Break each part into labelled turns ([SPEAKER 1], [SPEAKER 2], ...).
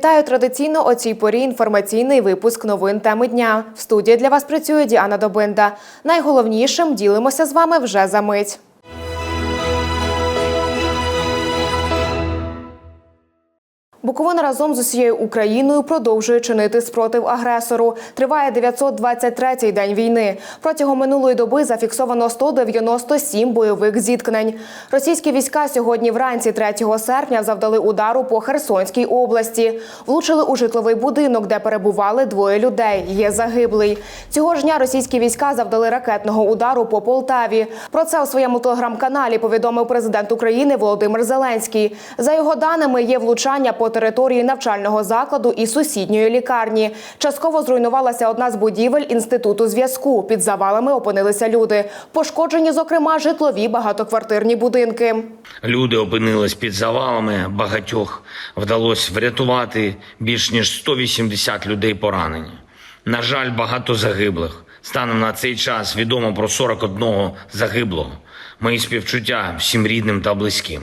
[SPEAKER 1] Вітаю традиційно о цій порі інформаційний випуск новин теми дня. В студії для вас працює Діана Добинда. Найголовнішим ділимося з вами вже за мить. Буковина разом з усією Україною продовжує чинити спротив агресору. Триває 923-й день війни. Протягом минулої доби зафіксовано 197 бойових зіткнень. Російські війська сьогодні вранці 3 серпня завдали удару по Херсонській області. Влучили у житловий будинок, де перебували двоє людей. Є загиблий. Цього ж дня російські війська завдали ракетного удару по Полтаві. Про це у своєму телеграм-каналі повідомив президент України Володимир Зеленський. За його даними, є влучання по території навчального закладу і сусідньої лікарні. Частково зруйнувалася одна з будівель інституту зв'язку. Під завалами опинилися люди. Пошкоджені, зокрема, житлові багатоквартирні будинки.
[SPEAKER 2] Люди опинились під завалами. Багатьох вдалося врятувати більш ніж 180 людей поранені. На жаль, багато загиблих. Станом на цей час відомо про 41 загиблого. Мої співчуття всім рідним та близьким.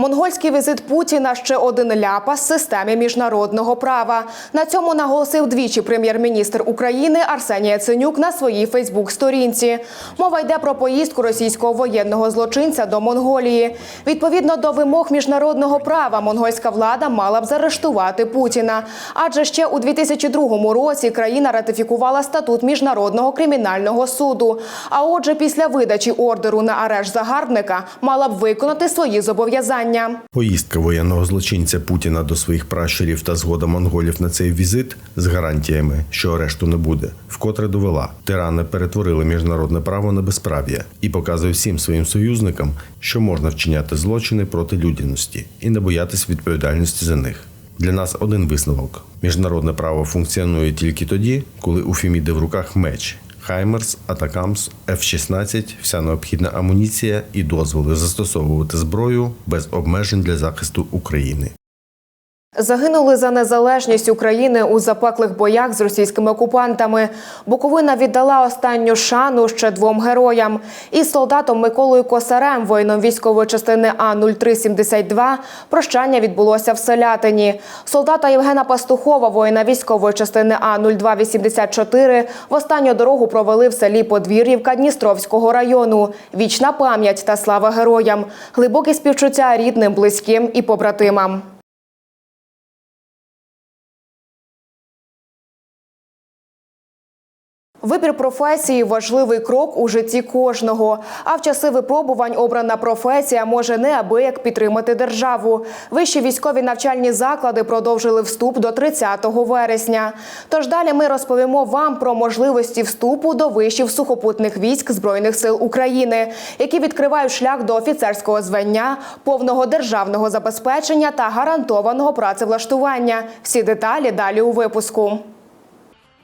[SPEAKER 1] Монгольський візит Путіна ще один ляпас системі міжнародного права. На цьому наголосив двічі прем'єр-міністр України Арсеній Яценюк на своїй Фейсбук-сторінці. Мова йде про поїздку російського воєнного злочинця до Монголії. Відповідно до вимог міжнародного права, монгольська влада мала б заарештувати Путіна. Адже ще у 2002 році країна ратифікувала статут міжнародного кримінального суду. А отже, після видачі ордеру на арешт загарбника мала б виконати свої зобов'язання.
[SPEAKER 3] Поїздка воєнного злочинця Путіна до своїх пращурів та згода монголів на цей візит з гарантіями, що арешту не буде, вкотре довела. Тирани перетворили міжнародне право на безправ'я і показує всім своїм союзникам, що можна вчиняти злочини проти людяності і не боятись відповідальності за них. Для нас один висновок: міжнародне право функціонує тільки тоді, коли у Феміди в руках меч. Хаймерс, Атакамс, F-16, вся необхідна амуніція і дозволи застосовувати зброю без обмежень для захисту України.
[SPEAKER 1] Загинули за незалежність України у запеклих боях з російськими окупантами. Буковина віддала останню шану ще двом героям. Із солдатом Миколою Косарем, воїном військової частини А 0372 прощання відбулося в Селятині. Солдата Євгена Пастухова, воїна військової частини А 0284 в останню дорогу провели в селі Подвір'ївка Дністровського району. Вічна пам'ять та слава героям, глибокі співчуття рідним, близьким і побратимам. Вибір професії важливий крок у житті кожного. А в часи випробувань обрана професія може неабияк підтримати державу. Вищі військові навчальні заклади продовжили вступ до 30 вересня. Тож далі ми розповімо вам про можливості вступу до вишів сухопутних військ збройних сил України, які відкривають шлях до офіцерського звання, повного державного забезпечення та гарантованого працевлаштування. Всі деталі далі у випуску.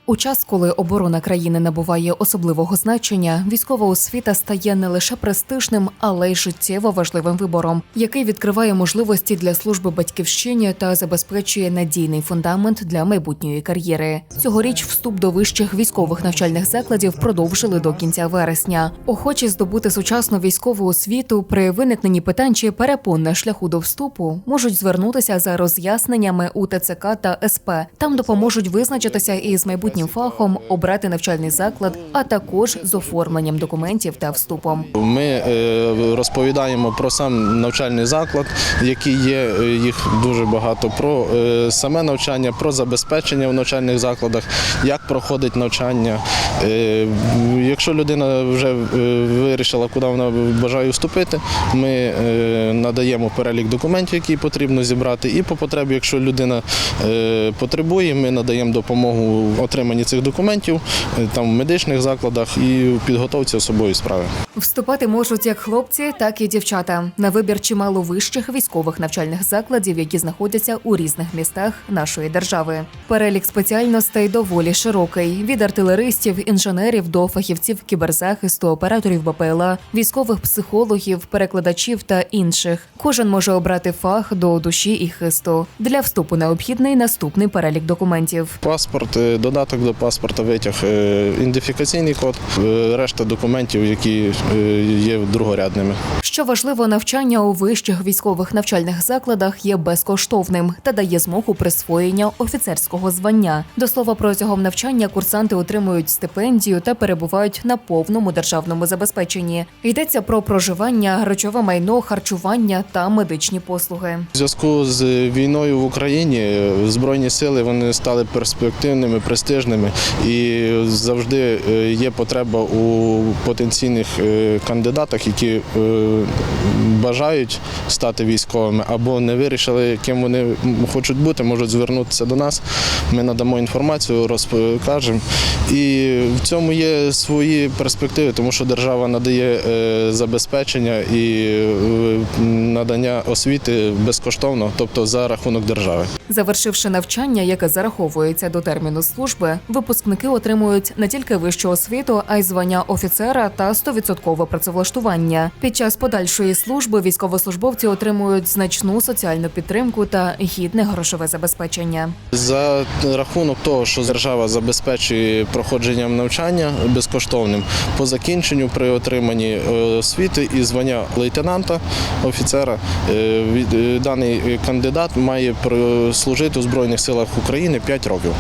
[SPEAKER 4] У час, коли оборона країни набуває особливого значення, військова освіта стає не лише престижним, але й життєво важливим вибором, який відкриває можливості для служби батьківщині та забезпечує надійний фундамент для майбутньої кар'єри. Цьогоріч вступ до вищих військових навчальних закладів продовжили до кінця вересня. Охочі здобути сучасну військову освіту при виникненні питань чи перепон на шляху до вступу можуть звернутися за роз'ясненнями у ТЦК та СП. Там допоможуть визначитися із майбутнім фахом, обрати навчальний заклад, а також з оформленням документів та вступом.
[SPEAKER 5] Ми е, розповідаємо про сам навчальний заклад, який є, е, їх дуже багато, про е, саме навчання, про забезпечення в навчальних закладах, як проходить навчання. Якщо людина вже вирішила, куди вона бажає вступити, ми надаємо перелік документів, які потрібно зібрати, і по потребі, якщо людина потребує, ми надаємо допомогу отримання отриманні цих документів е, там в медичних закладах і в підготовці особової справи.
[SPEAKER 4] Вступати можуть як хлопці, так і дівчата. На вибір чимало вищих військових навчальних закладів, які знаходяться у різних містах нашої держави. Перелік спеціальностей доволі широкий: від артилеристів, інженерів до фахівців кіберзахисту, операторів БПЛА, військових психологів, перекладачів та інших. Кожен може обрати фах до душі і хисту. Для вступу необхідний наступний перелік документів.
[SPEAKER 5] Паспорт, е, додаток до паспорта, витяг, е, ідентифікаційний код, е, решта документів, які е, є другорядними.
[SPEAKER 4] Що важливо, навчання у вищих військових навчальних закладах є безкоштовним та дає змогу присвоєння офіцерського звання. До слова, протягом навчання курсанти отримують стипендію та перебувають на повному державному забезпеченні. Йдеться про проживання, речове майно, харчування та медичні послуги.
[SPEAKER 5] У зв'язку з війною в Україні збройні сили вони стали перспективними, престижними і завжди е, є потреба у потенційних е, кандидатах, які е, бажають стати військовими або не вирішили, ким вони хочуть бути, можуть звернутися до нас. Ми надамо інформацію, розкажемо. І в цьому є свої перспективи, тому що держава надає забезпечення і надання освіти безкоштовно, тобто за рахунок держави.
[SPEAKER 4] Завершивши навчання, яке зараховується до терміну служби, випускники отримують не тільки вищу освіту, а й звання офіцера та 100% працевлаштування. Під час подальшої служби військовослужбовці отримують значну соціальну підтримку та гідне грошове забезпечення.
[SPEAKER 5] За рахунок того, що держава забезпечує проходженням навчання безкоштовним по закінченню при отриманні е, освіти і звання лейтенанта, офіцера, е, е, даний кандидат має служити у Збройних силах України 5 років.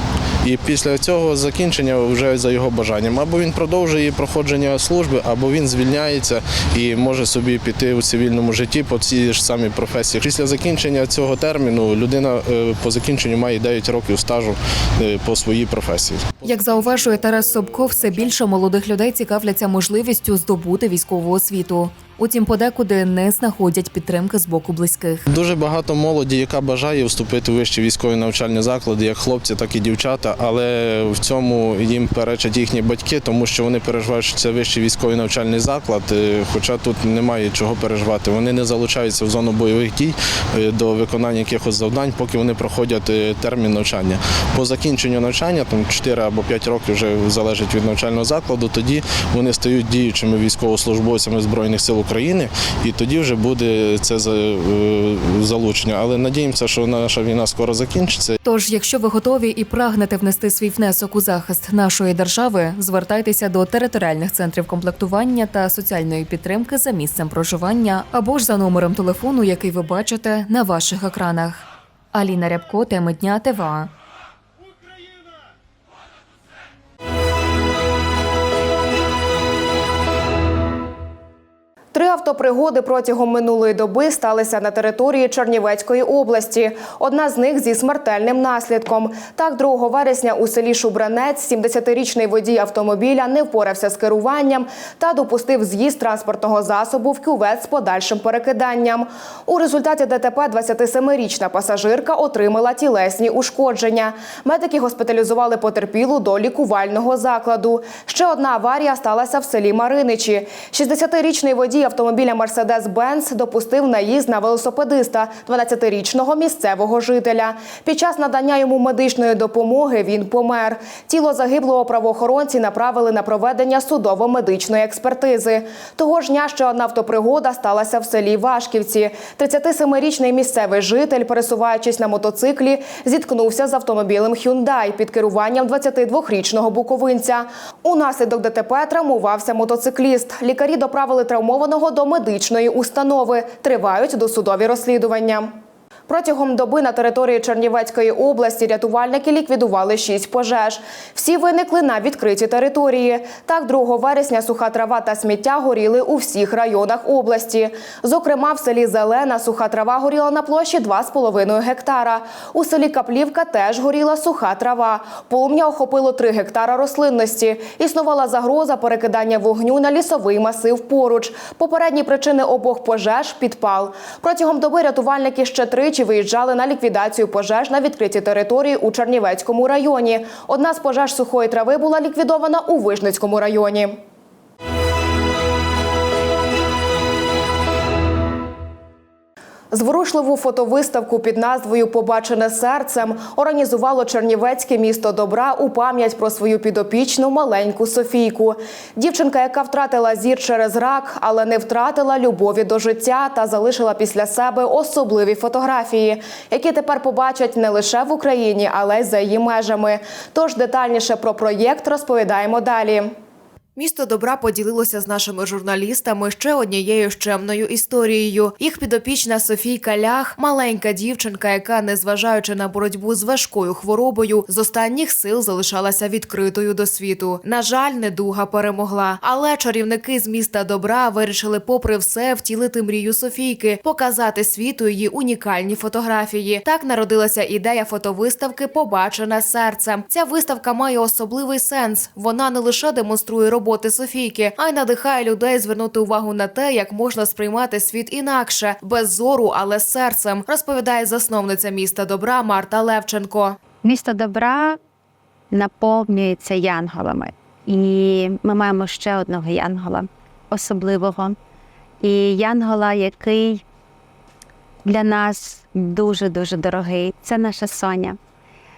[SPEAKER 5] І після цього закінчення вже за його бажанням. Або він продовжує проходження служби, або він звільняється і може собі піти у цивільному житті по цій ж самій професії. Після закінчення цього терміну людина е, по закінченню має 9 років стажу е, по своїй професії.
[SPEAKER 4] Як зауважує Тарас Собко, все більше молодих людей цікавляться можливістю здобути військову освіту. Утім, подекуди не знаходять підтримки з боку близьких.
[SPEAKER 5] Дуже багато молоді, яка бажає вступити в вищі військові навчальні заклади, як хлопці, так і дівчата, але в цьому їм перечать їхні батьки, тому що вони переживають, що це вищий військовий навчальний заклад, е, хоча тут немає чого переживати. Вони не залучаються в зону бойових дій е, до виконання якихось завдань, поки вони проходять е, термін навчання. По закінченню навчання, там 4 або 5 років вже залежить від навчального закладу, тоді вони стають діючими військовослужбовцями Збройних сил України, і тоді вже буде це е, залучення. Але надіємося, що наша війна скоро закінчиться.
[SPEAKER 4] Тож, якщо ви готові і прагнете внести свій внесок у захист нашої держави, звертайтеся до територіальних центрів комплектування та соціальної підтримки за місцем проживання або ж за номером телефону, який ви бачите на ваших екранах. Аліна Рябко, теми дня ТВА.
[SPEAKER 1] Три автопригоди протягом минулої доби сталися на території Чернівецької області. Одна з них зі смертельним наслідком. Так, 2 вересня у селі Шубранець 70-річний водій автомобіля не впорався з керуванням та допустив з'їзд транспортного засобу в кювет з подальшим перекиданням. У результаті ДТП 27-річна пасажирка отримала тілесні ушкодження. Медики госпіталізували потерпілу до лікувального закладу. Ще одна аварія сталася в селі Мариничі. 60-річний водій автомобіля Мерседес-Бенц допустив наїзд на велосипедиста, 12-річного місцевого жителя. Під час надання йому медичної допомоги він помер. Тіло загиблого правоохоронці направили на проведення судово-медичної експертизи. Того ж дня ще одна автопригода сталася в селі Вашківці. 37-річний місцевий житель, пересуваючись на мотоциклі, зіткнувся з автомобілем Hyundai під керуванням 22-річного буковинця. Унаслідок ДТП травмувався мотоцикліст. Лікарі доправили травмованого до медичної установи. Тривають досудові розслідування. Протягом доби на території Чернівецької області рятувальники ліквідували шість пожеж. Всі виникли на відкритій території. Так, 2 вересня суха трава та сміття горіли у всіх районах області. Зокрема, в селі Зелена суха трава горіла на площі 2,5 гектара. У селі Каплівка теж горіла суха трава. Полум'я охопило 3 гектара рослинності. Існувала загроза перекидання вогню на лісовий масив поруч. Попередні причини обох пожеж – підпал. Протягом доби рятувальники ще тричі тричі виїжджали на ліквідацію пожеж на відкритій території у Чернівецькому районі. Одна з пожеж сухої трави була ліквідована у Вижницькому районі. Зворушливу фотовиставку під назвою Побачене серцем організувало Чернівецьке місто добра у пам'ять про свою підопічну маленьку Софійку. Дівчинка, яка втратила зір через рак, але не втратила любові до життя та залишила після себе особливі фотографії, які тепер побачать не лише в Україні, але й за її межами. Тож детальніше про проєкт розповідаємо далі. Місто добра поділилося з нашими журналістами ще однією щемною історією. Їх підопічна Софійка Лях, маленька дівчинка, яка, незважаючи на боротьбу з важкою хворобою, з останніх сил залишалася відкритою до світу. На жаль, недуга перемогла. Але чарівники з міста добра вирішили, попри все, втілити мрію Софійки, показати світу її унікальні фотографії. Так народилася ідея фотовиставки Побачена серцем. Ця виставка має особливий сенс. Вона не лише демонструє роботи Софійки, а й надихає людей звернути увагу на те, як можна сприймати світ інакше, без зору, але серцем, розповідає засновниця міста добра Марта Левченко.
[SPEAKER 6] Місто добра наповнюється янголами. І ми маємо ще одного янгола, особливого. І янгола, який для нас дуже-дуже дорогий. Це наша Соня.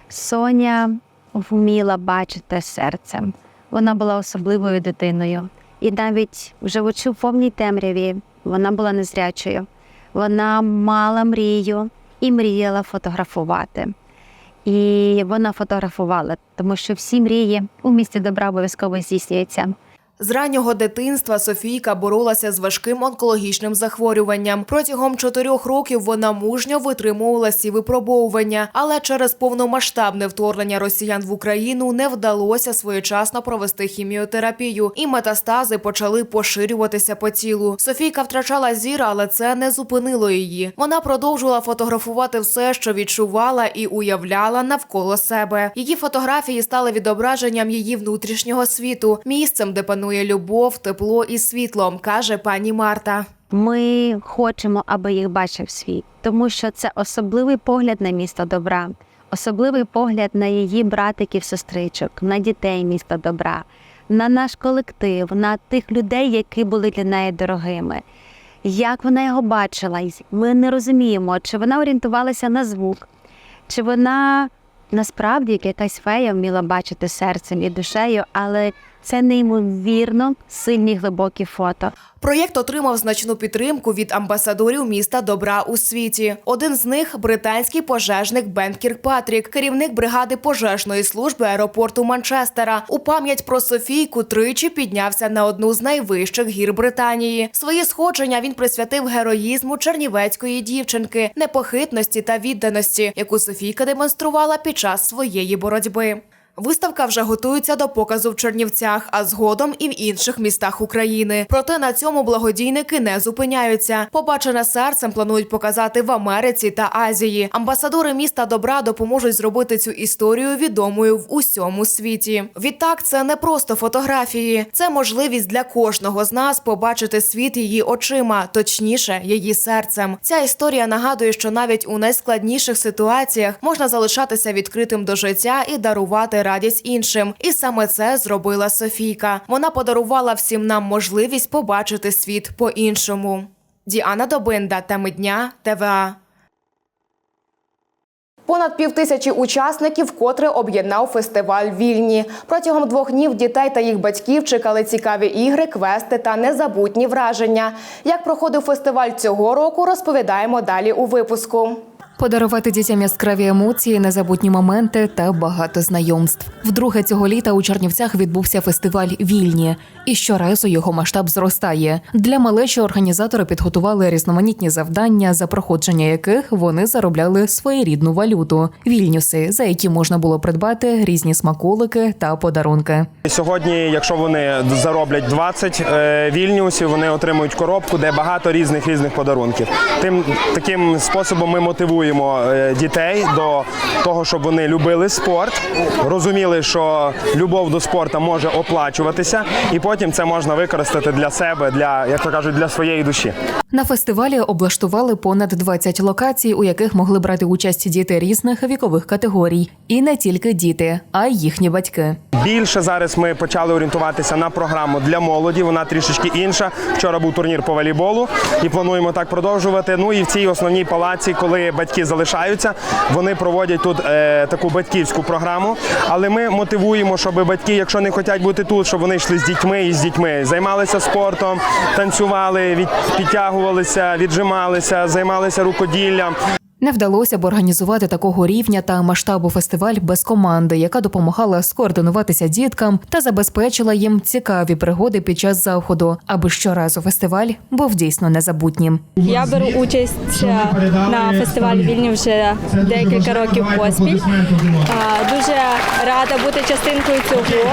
[SPEAKER 6] Соня вміла бачити серцем. Вона була особливою дитиною. І навіть живучи в повній темряві, вона була незрячою. Вона мала мрію і мріяла фотографувати. І вона фотографувала, тому що всі мрії у місті добра обов'язково здійснюються.
[SPEAKER 1] З раннього дитинства Софійка боролася з важким онкологічним захворюванням. Протягом чотирьох років вона мужньо витримувала ці випробовування, але через повномасштабне вторгнення росіян в Україну не вдалося своєчасно провести хіміотерапію, і метастази почали поширюватися по тілу. Софійка втрачала зір, але це не зупинило її. Вона продовжувала фотографувати все, що відчувала і уявляла навколо себе. Її фотографії стали відображенням її внутрішнього світу, місцем, де панує любов, тепло і світло, каже пані Марта.
[SPEAKER 6] Ми хочемо, аби їх бачив світ, тому що це особливий погляд на місто добра, особливий погляд на її братиків, сестричок, на дітей міста добра, на наш колектив, на тих людей, які були для неї дорогими. Як вона його бачила, ми не розуміємо, чи вона орієнтувалася на звук, чи вона насправді як якась фея вміла бачити серцем і душею, але це неймовірно сильні глибокі фото.
[SPEAKER 1] Проєкт отримав значну підтримку від амбасадорів міста добра у світі. Один з них британський пожежник Бен Кіркпатрік, керівник бригади пожежної служби аеропорту Манчестера. У пам'ять про Софійку тричі піднявся на одну з найвищих гір Британії. Свої сходження він присвятив героїзму чернівецької дівчинки, непохитності та відданості, яку Софійка демонструвала під час своєї боротьби. Виставка вже готується до показу в Чернівцях, а згодом і в інших містах України. Проте на цьому благодійники не зупиняються. Побачене серцем планують показати в Америці та Азії. Амбасадори міста добра допоможуть зробити цю історію відомою в усьому світі. Відтак, це не просто фотографії, це можливість для кожного з нас побачити світ її очима, точніше, її серцем. Ця історія нагадує, що навіть у найскладніших ситуаціях можна залишатися відкритим до життя і дарувати радість іншим. І саме це зробила Софійка. Вона подарувала всім нам можливість побачити світ по-іншому. Діана Добинда, теми дня, ТВА. Понад півтисячі учасників вкотре об'єднав фестиваль Вільні. Протягом двох днів дітей та їх батьків чекали цікаві ігри, квести та незабутні враження. Як проходив фестиваль цього року, розповідаємо далі у випуску.
[SPEAKER 4] Подарувати дітям яскраві емоції, незабутні моменти та багато знайомств. Вдруге цього літа у Чернівцях відбувся фестиваль Вільні, і щоразу його масштаб зростає. Для малечі організатори підготували різноманітні завдання, за проходження яких вони заробляли своєрідну валюту вільнюси, за які можна було придбати різні смаколики та подарунки.
[SPEAKER 7] Сьогодні, якщо вони зароблять 20 е, вільнюсів, вони отримують коробку, де багато різних різних подарунків. Тим таким способом ми мотивуємо мотивуємо е, дітей до того, щоб вони любили спорт, розуміли, що любов до спорту може оплачуватися, і потім це можна використати для себе, для як то кажуть, для своєї душі.
[SPEAKER 4] На фестивалі облаштували понад 20 локацій, у яких могли брати участь діти різних вікових категорій, і не тільки діти, а й їхні батьки.
[SPEAKER 7] Більше зараз ми почали орієнтуватися на програму для молоді. Вона трішечки інша. Вчора був турнір по волейболу і плануємо так продовжувати. Ну і в цій основній палаці, коли батьки залишаються, вони проводять тут е, таку батьківську програму. Але ми мотивуємо, щоб батьки, якщо не хочуть бути тут, щоб вони йшли з дітьми і з дітьми, займалися спортом, танцювали, від, підтягувалися, віджималися, займалися рукоділлям.
[SPEAKER 4] Не вдалося б організувати такого рівня та масштабу фестиваль без команди, яка допомагала скоординуватися діткам та забезпечила їм цікаві пригоди під час заходу, аби щоразу фестиваль був дійсно незабутнім.
[SPEAKER 8] Я беру участь е, на фестивалі вільні вже декілька років поспіль. Дуже рада бути частинкою цього,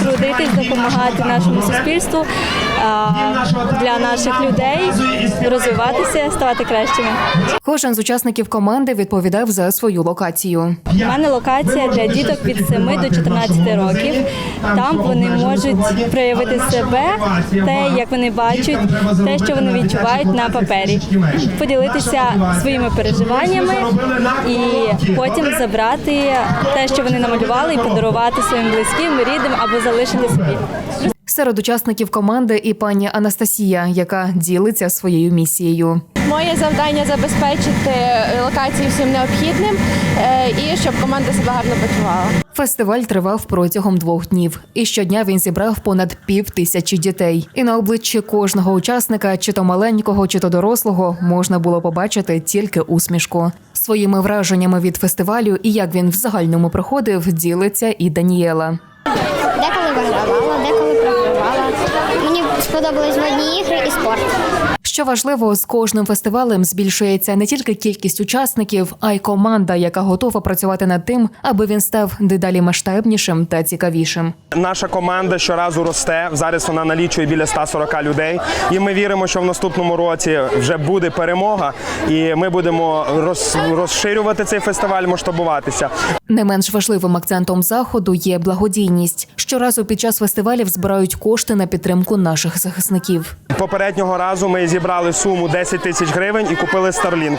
[SPEAKER 8] трудитись, допомагати нашому суспільству для наших людей розвиватися, ставати кращими.
[SPEAKER 4] Кожен з учасників команди відповідав за свою локацію.
[SPEAKER 8] У мене локація для діток від 7 до 14 років. Там вони можуть проявити себе, те, як вони бачать, те, що вони відчувають на папері, поділитися своїми переживаннями і потім забрати те, що вони намалювали, і подарувати своїм близьким, рідним або залишити собі.
[SPEAKER 4] Серед учасників команди і пані Анастасія, яка ділиться своєю місією.
[SPEAKER 9] Моє завдання забезпечити локації всім необхідним е, і щоб команда себе гарно почувала.
[SPEAKER 4] Фестиваль тривав протягом двох днів, і щодня він зібрав понад пів тисячі дітей. І на обличчі кожного учасника, чи то маленького, чи то дорослого, можна було побачити тільки усмішку. Своїми враженнями від фестивалю і як він в загальному проходив, ділиться і Даніела.
[SPEAKER 10] Деколи вигравала, деколи програвала. Мені сподобались водні ігри і спорт.
[SPEAKER 4] Що важливо, з кожним фестивалем збільшується не тільки кількість учасників, а й команда, яка готова працювати над тим, аби він став дедалі масштабнішим та цікавішим.
[SPEAKER 7] Наша команда щоразу росте. Зараз вона налічує біля 140 людей. І ми віримо, що в наступному році вже буде перемога, і ми будемо роз, розширювати цей фестиваль, масштабуватися.
[SPEAKER 4] Не менш важливим акцентом заходу є благодійність. Щоразу під час фестивалів збирають кошти на підтримку наших захисників.
[SPEAKER 7] Попереднього разу ми зібрали суму 10 тисяч гривень і купили Starlink.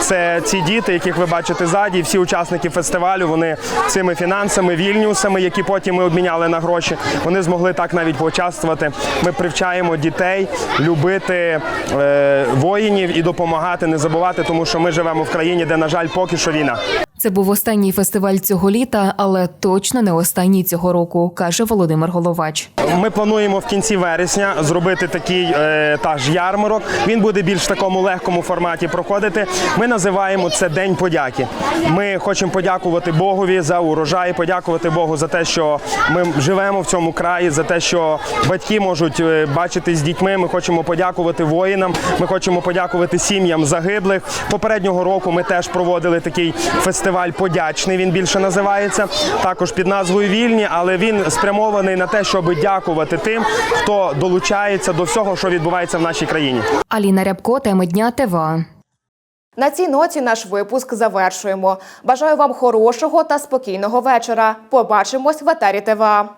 [SPEAKER 7] Це ці діти, яких ви бачите ззаді, всі учасники фестивалю. Вони цими фінансами, вільнюсами, які потім ми обміняли на гроші. Вони змогли так навіть поучаствувати. Ми привчаємо дітей любити е, воїнів і допомагати, не забувати, тому що ми живемо в країні, де на жаль поки що війна.
[SPEAKER 4] Це був останній фестиваль цього літа, але точно не останній цього року, каже Володимир Головач.
[SPEAKER 7] Ми плануємо в кінці вересня зробити такий е, та ж ярмарок. Він буде більш в такому легкому форматі проходити. Ми називаємо це День подяки. Ми хочемо подякувати Богові за урожай, подякувати Богу за те, що ми живемо в цьому краї, за те, що батьки можуть е, бачити з дітьми. Ми хочемо подякувати воїнам. Ми хочемо подякувати сім'ям загиблих. Попереднього року ми теж проводили такий фестиваль подячний. Він більше називається також під назвою Вільні, але він спрямований на те, щоб дякувати тим, хто долучається до всього, що відбувається в нашій країні.
[SPEAKER 4] Аліна Рябко, теми дня ТВА.
[SPEAKER 1] На цій ноті наш випуск завершуємо. Бажаю вам хорошого та спокійного вечора. Побачимось в етері ТВА.